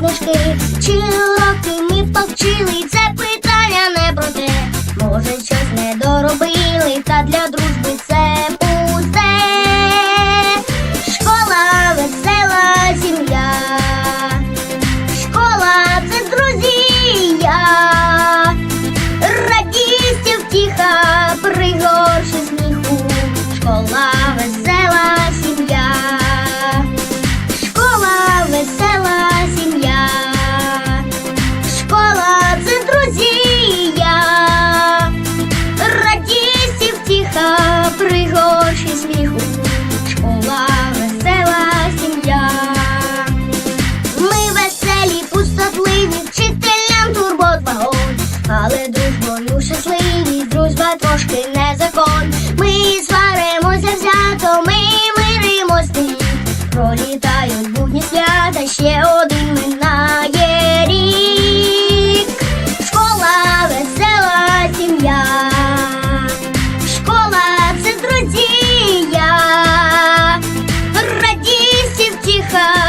роки, чи уроки ми повчили, це питання не про те. Може, щось не доробили, та для дружби це пусте. Школа весела сім'я. Школа це друзія, радість і втіха, пригорші сміху. Школа трошки не закон. Ми сваримося взято, ми миримось нині. Пролітають будні свята, ще один минає рік. Школа весела сім'я. Школа це друзія, радість і втіха,